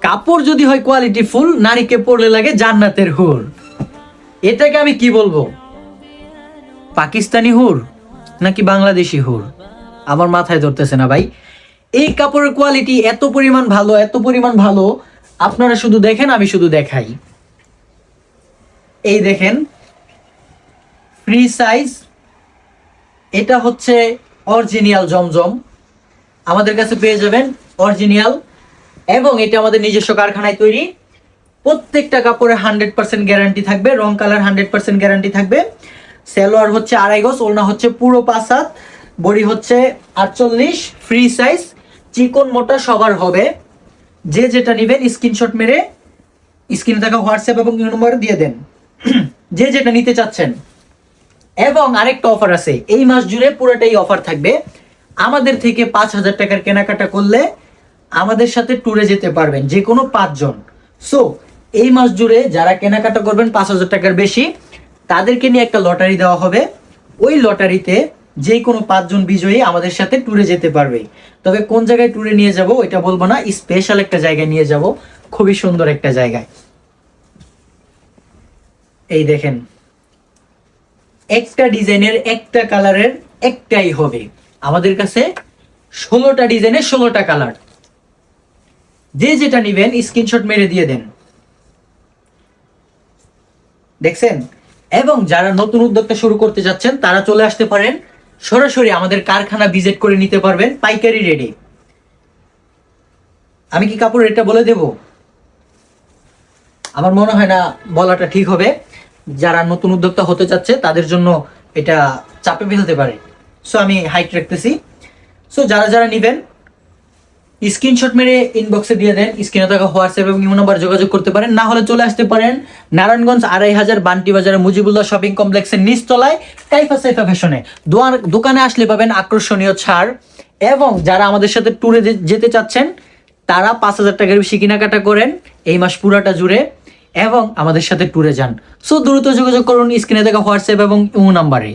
কাপড় যদি হয় কোয়ালিটি ফুল নারীকে পরলে লাগে জান্নাতের হুর। এটাকে আমি কি বলব? পাকিস্তানি হুর নাকি বাংলাদেশি হুর? আমার মাথায় ধরতেছে না ভাই। এই কাপড়ের কোয়ালিটি এত পরিমাণ ভালো, এত পরিমাণ ভালো, আপনারা শুধু দেখেন, আমি শুধু দেখাই। এই দেখেন ফ্রি সাইজ এটা হচ্ছে অরিজিনাল জমজম। আমাদের কাছে পেয়ে যাবেন অরিজিনাল এবং এটা আমাদের নিজস্ব কারখানায় তৈরি। প্রত্যেকটা কাপড়ে হান্ড্রেড পার্সেন্ট গ্যারান্টি থাকবে, রং কালার হান্ড্রেড পার্সেন্ট গ্যারান্টি থাকবে। সেলোয়ার হচ্ছে আড়াই গজ ওড়না হচ্ছে পুরো পাঁচ হাত, বড়ি হচ্ছে আটচল্লিশ ফ্রি সাইজ চিকন মোটা সবার হবে। যে যেটা নেবেন স্ক্রিনশট মেরে স্ক্রিনে থাকা হোয়াটসঅ্যাপ এবং নম্বর দিয়ে দেন। যে যেটা নিতে চাচ্ছেন। এবং আরেকটা অফার আছে, এই মাস জুড়ে পুরোটাই অফার থাকবে। আমাদের থেকে পাঁচ হাজার টাকার কেনাকাটা করলে আমাদের সাথে ট্যুরে যেতে পারবেন, যে কোনো পাঁচজন। সো এই মাস জুড়ে যারা কেনাকাটা করবেন, পাঁচ হাজার টাকার বেশি, তাদেরকে নিয়ে একটা লটারি দেওয়া হবে। ওই লটারিতে যে কোনো পাঁচজন বিজয়ী আমাদের সাথে ট্যুরে যেতে পারবে। তবে কোন জায়গায় ট্যুরে নিয়ে যাব এটা বলব না স্পেশাল একটা জায়গায় নিয়ে যাব, খুবই সুন্দর একটা জায়গায়। এই দেখেন, একটা ডিজাইনের, একটা কালারের একটাই হবে। আমাদের কাছে ষোলোটা ডিজাইনের ষোলোটা কালার যে যেটা নিবেন স্ক্রিনশট মেরে দিয়ে দেন। দেখছেন? এবং যারা নতুন উদ্যোক্তা শুরু করতে যাচ্ছেন, তারা চলে আসতে পারেন। সরাসরি আমাদের কারখানা ভিজিট করে নিতে পারবেন, পাইকারি রেডি আমি কি কাপড় রেটটা বলে দেব? আমার মনে হয় না বলাটা ঠিক হবে। যারা নতুন উদ্যোক্তা হতে চাচ্ছে, তাদের জন্য এটা চাপে ফেলতে পারে। সো আমি হাইট রাখতেছি। সো যারা যারা নেবেন স্ক্রিনশট মেরে ইনবক্সে দিয়ে দেন, স্ক্রিনে থাকা হোয়াটসঅ্যাপ এবং ইমো নাম্বার যোগাযোগ করতে পারেন। না হলে চলে আসতে পারেন নারায়ণগঞ্জ আড়াই হাজার বান্টি বাজারে মুজিবুল্লাহ শপিং কমপ্লেক্সের নিচতলায় কাইফা সাইফা ফ্যাশনে। দোকানে আসলে পাবেন আকর্ষণীয় ছাড় এবং যারা আমাদের সাথে ট্যুরে যেতে চাচ্ছেন, তারা পাঁচ হাজার টাকার বেশি কেনাকাটা করেন এই মাস পুরাটা জুড়ে এবং আমাদের সাথে ট্যুরে যান। সো দ্রুত যোগাযোগ করুন, স্ক্রিনে থাকা হোয়াটসঅ্যাপ এবং ইমো নাম্বারে।